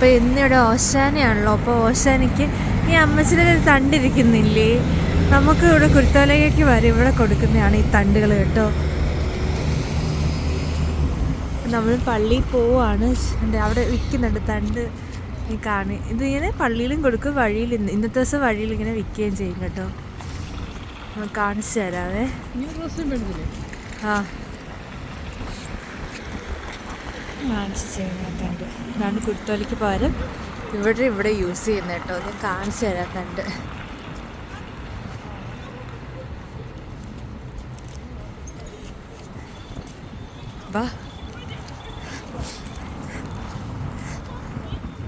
അപ്പോൾ ഇന്നിവിടെ ഓശാനയാണല്ലോ. അപ്പോൾ ഓശാനയ്ക്ക് ഈ അമ്മച്ചിയുടെ ഒരു തണ്ടിരിക്കുന്നില്ലേ നമുക്ക് ഇവിടെ കുരുത്തോലയ്ക്ക് വരെ ഇവിടെ കൊടുക്കുന്നതാണ് ഈ തണ്ടുകൾ കേട്ടോ. നമ്മൾ പള്ളിയിൽ പോവാണ് അവിടെ വിൽക്കുന്നുണ്ട് തണ്ട്. ഈ കാണി. ഇതിങ്ങനെ പള്ളിയിലും കൊടുക്കും വഴിയിൽ ഇന്ന് ഇന്നത്തെ ദിവസം വഴിയിൽ ഇങ്ങനെ വിൽക്കുകയും ചെയ്യും കേട്ടോ. കാണിച്ചു തരാവേ. ആ. കാണിച്ചു ചെയ്യുന്നുണ്ട് ഇതാണ് കുരുത്തോലിക്ക് പകരം. ഇവിടെ ഇവിടെ യൂസ് ചെയ്യുന്നത് കേട്ടോ. ഞാൻ കാണിച്ചു തരാത്തണ്ട് വാ.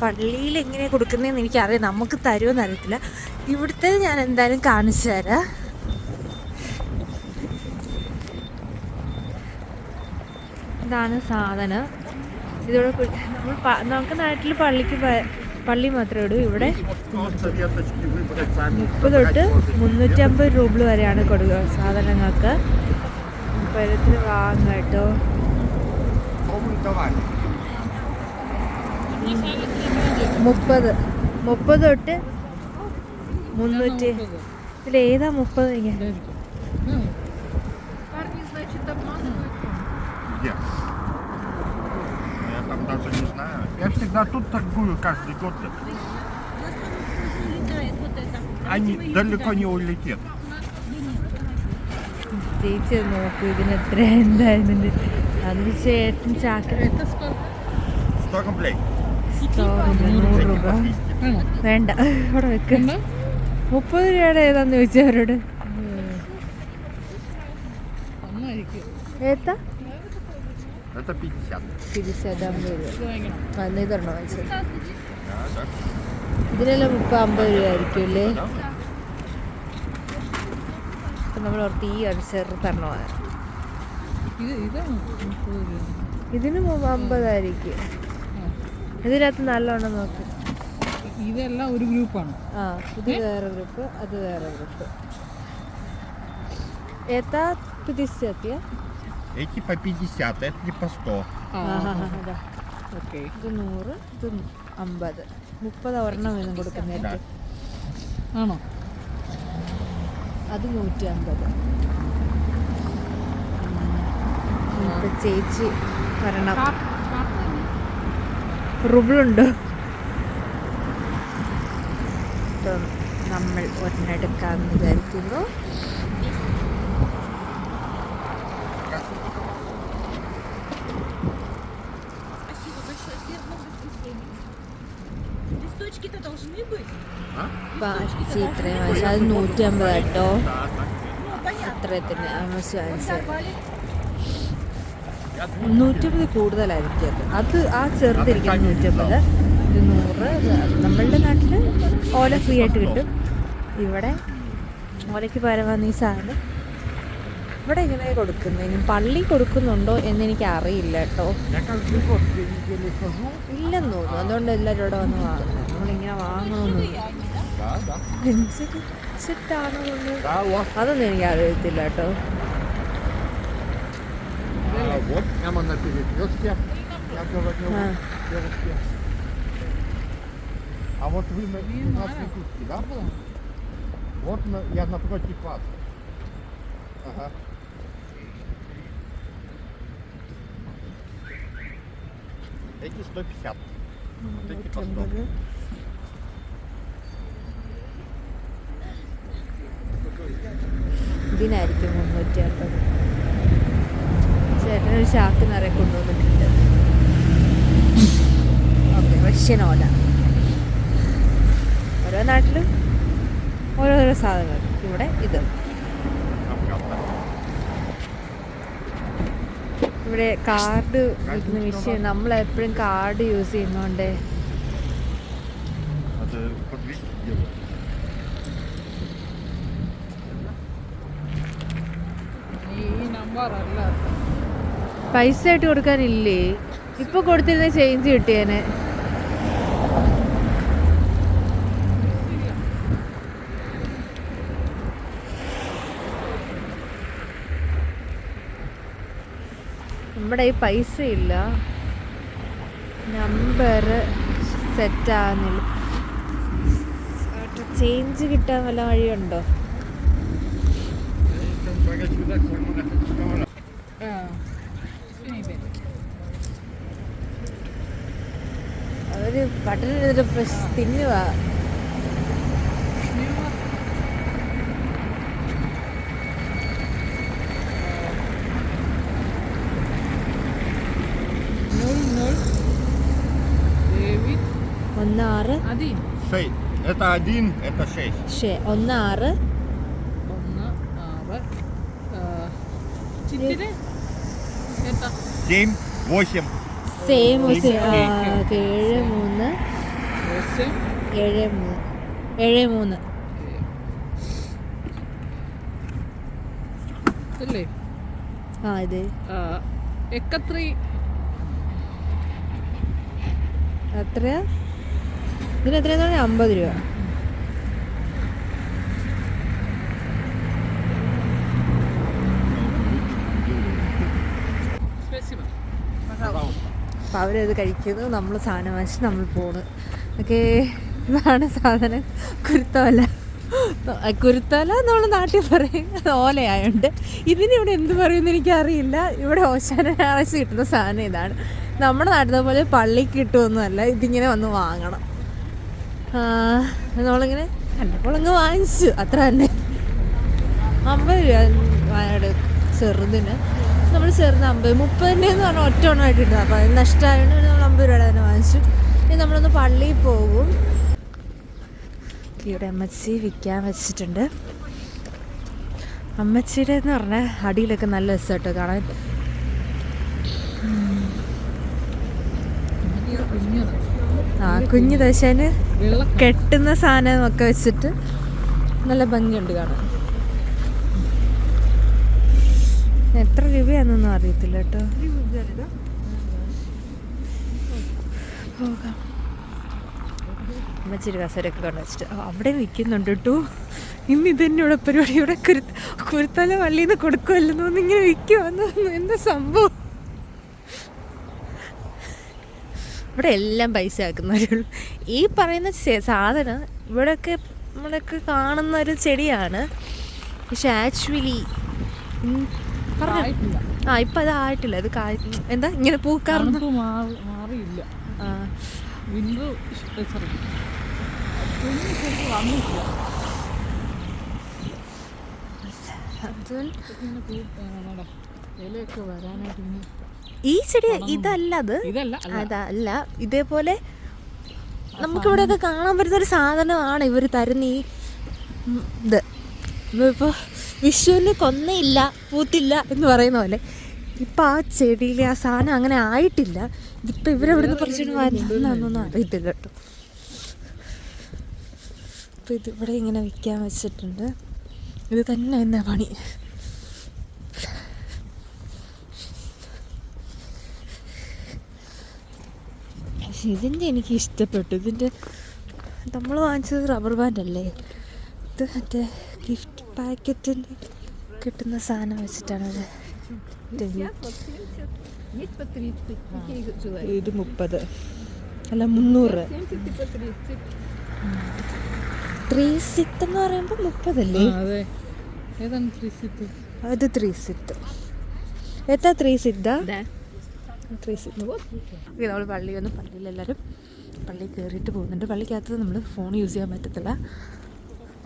പള്ളിയിൽ എങ്ങനെ കൊടുക്കുന്നതെന്ന് എനിക്കറിയാം. നമുക്ക് തരുമെന്ന് അറിയത്തില്ല. ഇവിടുത്തെ ഞാൻ എന്തായാലും കാണിച്ചു തരാം. ഇതാണ് സാധനം. ഇതോടെ നമ്മൾ നമുക്ക് നാട്ടിൽ പള്ളിക്ക് പള്ളി മാത്രമേ ഇടൂ ഇവിടെ മുപ്പത് തൊട്ട് മുന്നൂറ്റമ്പത് രൂപ വരെയാണ് കൊടുക്കുക സാധനങ്ങൾക്ക്. പരത്തിൽ വാങ്ങാം കേട്ടോ. മുപ്പത്. മുപ്പത് തൊട്ട് മുന്നൂറ്റി ഇതിൽ ഏതാ മുപ്പത് ഞാൻ даже не знаю. Я всегда тут торгую каждый год. Они далеко не улетят. ചേച്ചി നോക്കൂ ഇതിന് എത്ര എന്തായിരുന്നുണ്ട് അതിന് ചേട്ടൻ ചാക്കര 100 рублей. നൂറ് രൂപ വേണോ വേണ്ട ഇവിടെ വെക്ക് വേണ്ട? മുപ്പത് രൂപയുടെ ഏതാന്ന് ചോദിച്ചവരോട് നന്നായിരിക്കും ഏത്താ Это 50. തിരിച്ചതമ്പത് രൂപ ഇത് വാങ്ങിക്കണം വന്നേ തരണോ മനസ്സിൽ Да, да. ഇതിനെല്ലാം മുപ്പത് അമ്പത് രൂപ ആയിരിക്കും അല്ലേ അപ്പം നമ്മൾ ഓർത്ത് ഈ ഒരു ചെറു തരണോ ഇത് ഇതാണ് മുപ്പത് രൂപ. ഇതിന് മുമ്പ് അമ്പതായിരിക്കും ആ. ഇതിനകത്ത് നല്ലോണം നോക്ക് ഇതെല്ലാം ഒരു ഗ്രൂപ്പാണ് ആ ഇത് വേറെ ഗ്രൂപ്പ് അത് വേറെ ഗ്രൂപ്പ് ഏത്താ തിരിച്ചെത്തിയ Эти по 50, эти по 100. അതാ ഓക്കെ ഇത് നൂറ് ഇത് അമ്പത് മുപ്പത് ഒരെണ്ണം വീതം കൊടുക്കുന്നതായിട്ട് ആണോ അത് നൂറ്റി അമ്പത് ഇപ്പൊ ചേച്ചി വരണം റുബിളുണ്ടോ ഇപ്പം നമ്മൾ ഒരെണ്ണെടുക്കാമെന്ന് വിചാരിക്കുന്നു പാർട്ടി ഇത്രയും പക്ഷെ അത് നൂറ്റി അമ്പത് കേട്ടോ അത്രത്തിന് നൂറ്റമ്പത് കൂടുതലായിരിക്കും അത് ആ ചെറുതിരിക്കുന്നത് നൂറ്റമ്പത് ഇത് നൂറ് നമ്മളുടെ നാട്ടിൽ ഓല ഫ്രീ ആയിട്ട് കിട്ടും. ഇവിടെ ഓലയ്ക്ക് പരമാവധി സാധനം. ഇവിടെ ഇങ്ങനെ കൊടുക്കുന്നതിനും പള്ളി കൊടുക്കുന്നുണ്ടോ എന്ന് എനിക്ക് അറിയില്ല കേട്ടോ. ഇല്ലെന്ന് തോന്നുന്നു. അതുകൊണ്ട് എല്ലാവരും ഇവിടെ വന്ന് വാങ്ങുന്നത് നമ്മളിങ്ങനെ വാങ്ങണമെന്നില്ല Да, да. അനുസരിച്ചിട്ടാണോ കൊണ്ട് Да, вот. അതൊന്നും എനിക്ക് അറിയത്തില്ല കേട്ടോ А, вот прямо на перекрестке. Я говорил, А. девушке. А вот вы на, у нас в Якутске, да? Вот на- я напротив вас. Ага. Эти 150. Вот эти по 100. അതിനായിരിക്കും മുന്നൂറ്റി അൻപത്. ചേട്ടനൊരു ചാക്ക് നിറയെ കൊണ്ടുവന്നിട്ടുണ്ട്. ഓക്കെ റഷ്യൻ ഓല. ഓരോ നാട്ടിലും ഓരോരോ സാധനങ്ങൾ. ഇവിടെ ഇത്. ഇവിടെ കാർഡ് വിൽക്കുന്ന വിഷയം നമ്മൾ എപ്പോഴും കാർഡ് യൂസ് ചെയ്യുന്നതുകൊണ്ട് പൈസ ആയിട്ട് കൊടുക്കാനില്ലേ? ഇപ്പൊ കൊടുത്തിരുന്ന ചേഞ്ച് കിട്ടിയേനെ. നമ്മുടെ ഈ പൈസ ഇല്ല നമ്പർ സെറ്റ് ആകുന്നില്ല ചേഞ്ച് കിട്ടാൻ വല്ല വഴിയുണ്ടോ? അവര് ബട്ടൺ തിന്നുക Ноль, ноль. Девять. ഒന്ന് ആറ് Один. Шесть. Это один, это шесть. ഷേ ഒന്ന് ആറ് Семь, восемь. Same Same. ഏഴ് മൂന്ന് ദശം ഏഴ് മൂന്ന് ഏഴ് മൂന്ന് അല്ലേ ആ ഇത് ആ, എക്കത്രി എത്രയാ ഇതിന് എത്രയാന്ന് പറഞ്ഞാൽ അമ്പത് രൂപ അപ്പം അവരത് കഴിക്കുന്നു. നമ്മൾ സാധനം വാങ്ങിച്ച് നമ്മൾ പോണ്. ഓക്കെ ഇതാണ് സാധനം. കുരുത്തോല കുരുത്തോല നമ്മൾ നാട്ടിൽ പറയും. അത് ഓലയായുണ്ട്. ഇതിനിവിടെ എന്ത് പറയുമെന്ന് എനിക്കറിയില്ല. ഇവിടെ ഓശാന ഞായറാഴ്ച കിട്ടുന്ന സാധനം ഇതാണ്. നമ്മുടെ നാട്ടിലെ പോലെ പള്ളിക്ക് കിട്ടുമൊന്നുമല്ല ഇതിങ്ങനെ വന്ന് വാങ്ങണം. നമ്മളിങ്ങനെ കണ്ടപ്പോൾ അങ്ങ് വാങ്ങിച്ചു. അത്ര തന്നെ. അമ്പത് രൂപ ചെറുതിന്. നമ്മൾ ചേർന്ന് അമ്പത് മുപ്പതിന്റെ എന്ന് പറഞ്ഞാൽ ഒറ്റ എണ്ണമായിട്ട് കിട്ടുന്നത് അപ്പോൾ അത് നഷ്ടമായതുകൊണ്ട് നമ്മൾ അമ്പത് രൂപ തന്നെ വാങ്ങിച്ചു. ഇനി നമ്മളൊന്ന് പള്ളിയിൽ പോകും. ഇവിടെ അമ്മച്ചി വിൽക്കാൻ വെച്ചിട്ടുണ്ട്. അമ്മച്ചിയുടെ എന്ന് പറഞ്ഞാൽ അടിയിലൊക്കെ നല്ല രസമാട്ടോ കാണാൻ. ആ കുഞ്ഞു ദശന് കെട്ടുന്ന സാധനമൊക്കെ വെച്ചിട്ട് നല്ല ഭംഗിയുണ്ട് കാണാൻ. എത്ര രൂപയാണെന്നൊന്നും അറിയത്തില്ല കേട്ടോ. പോകാം. അമ്മച്ചിരി കസരൊക്കെ കൊണ്ട് വെച്ചിട്ട്. അവിടെ വിൽക്കുന്നുണ്ട് കേട്ടോ. ഇന്ന് ഇതന്നെ പരിപാടി. ഇവിടെ കുരുത്ത കുരുത്തല വള്ളിയിൽ നിന്ന് ഇങ്ങനെ വിൽക്കുമെന്ന് എന്താ സംഭവം? ഇവിടെ എല്ലാം പൈസ ആക്കുന്നവരുള്ളൂ ഈ പറയുന്ന സാധനം ഇവിടെയൊക്കെ നമ്മളൊക്കെ കാണുന്ന ഒരു ചെടിയാണ്. പക്ഷെ ആക്ച്വലി പറഞ്ഞു ആ ഇപ്പം അത് ആയിട്ടില്ല. കായ് എന്താ? ഇങ്ങനെ പൂക്കാറുണ്ട്. മാറിയില്ല. വിൻഡോ ഈ ചെടി ഇതല്ല അത്. അതല്ല. ഇതേപോലെ നമുക്കിവിടെയൊക്കെ കാണാൻ പറ്റുന്ന ഒരു സാധനമാണ് ഇവർ തരുന്ന ഈ ഇത്. ഇപ്പോൾ വിഷുവിന് കൊന്നയില്ല പൂത്തില്ല എന്ന് പറയുന്ന പോലെ. ഇപ്പം ആ ചെടിയിൽ ആ സാധനം അങ്ങനെ ആയിട്ടില്ല. ഇതിപ്പോൾ ഇവരെവിടുന്ന് പറിച്ചിട്ട് വരുന്നൊന്നും അറിയത്തില്ല കേട്ടോ. അപ്പോൾ ഇതിവിടെ ഇങ്ങനെ വിൽക്കാൻ വെച്ചിട്ടുണ്ട്. ഇത് തന്നെ എന്നാ പണി? ഇതിന്റെ എനിക്ക് ഇഷ്ടപ്പെട്ടു. ഇതിന്റെ നമ്മൾ വാങ്ങിച്ചത് റബ്ബർ ബാൻഡ് അല്ലേ? ഇത് മറ്റേ പാക്കറ്റിന്റെ കിട്ടുന്ന സാധനം വെച്ചിട്ടാണത് ഇത് മുപ്പത് അല്ല മുന്നൂറ്. ത്രീ സിത്ത് എന്ന് പറയുമ്പോൾ മുപ്പതല്ലേ? അത്. ത്രീ സിറ്റ്? എത്താ ത്രീ സിത്താ ത്രീ സിത്ത് നമ്മൾ പള്ളി വന്ന് പള്ളിയിലെല്ലാവരും പള്ളി കയറിയിട്ട് പോകുന്നുണ്ട്. പള്ളിക്കകത്ത് നമ്മൾ ഫോൺ യൂസ് ചെയ്യാൻ പറ്റത്തില്ല.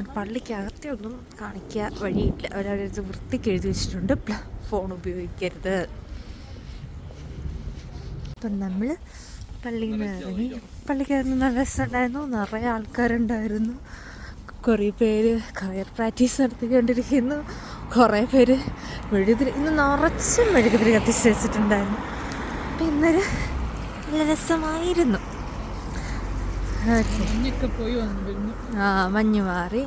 പള്ളിക്കകത്തെ ഒന്നും കാണിക്കുക വഴിയില്ല. അവരവരത് വൃത്തിക്ക് എഴുതി വെച്ചിട്ടുണ്ട്. ഫോൺ ഉപയോഗിക്കരുത്. അപ്പം നമ്മൾ പള്ളിയിൽ നിന്ന് ഇറങ്ങി. പള്ളിക്കകത്ത് നല്ല രസമുണ്ടായിരുന്നു. നിറയെ ആൾക്കാരുണ്ടായിരുന്നു. കുറേ പേര് കയർ പ്രാക്ടീസ് നടത്തിക്കൊണ്ടിരിക്കുന്നു. കുറേ പേര് മെഴുകുതിരി ഇന്ന് നിറച്ചും മെഴുകുതിരി കത്തിച്ച് വെച്ചിട്ടുണ്ടായിരുന്നു. അപ്പം ഇന്നൊരു നല്ല രസമായിരുന്നു. പോയി ആ മഞ്ഞ് മാറി.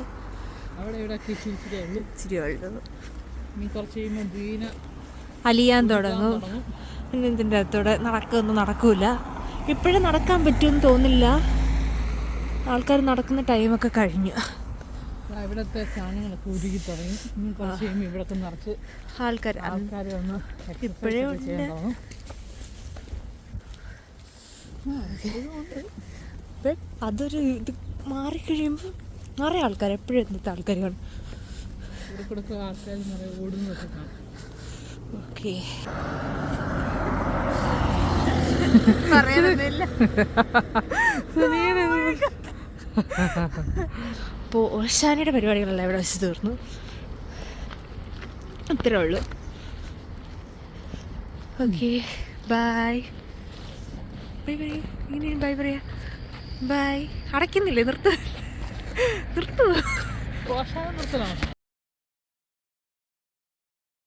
ഇച്ചിരി ഉള്ളൂ. അലിയാൻ തുടങ്ങും. പിന്നെ ഇതിന്റെ അകത്തൂടെ നടക്കൊന്നും നടക്കൂല. ഇപ്പോഴും നടക്കാൻ പറ്റുമെന്ന് തോന്നില്ല. ആൾക്കാർ നടക്കുന്ന ടൈമൊക്കെ കഴിഞ്ഞു. ഇവിടുത്തെ സാധനങ്ങളൊക്കെ ഉരുകി തുടങ്ങി. ഇനി കുറച്ച് കഴിയുമ്പോൾ ഇവിടൊക്കെ നിറച്ച് ആൾക്കാർ ആൾക്കാർ വന്ന് ഇപ്പോഴേ ചെയ്യാൻ. തുടങ്ങും. ഇപ്പം അതൊരു ഇത് മാറിക്കഴിയുമ്പോൾ നിറയെ ആൾക്കാർ എപ്പോഴും എന്നത്തെ ആൾക്കാർ കാണും. ഓക്കെ. അപ്പോൾ ഓശാനയുടെ പരിപാടികളെല്ലാം ഇവിടെ വെച്ച് തീർന്നു. അത്രേ ഉള്ളൂ. ഓക്കെ ബൈ ബൈ ബൈ ഇങ്ങനെ ബൈ പറയാ. ബൈ അടയ്ക്കുന്നില്ലേ? നിർത്ത്. നിർത്തു. പോഷാകം നിർത്തലാണ്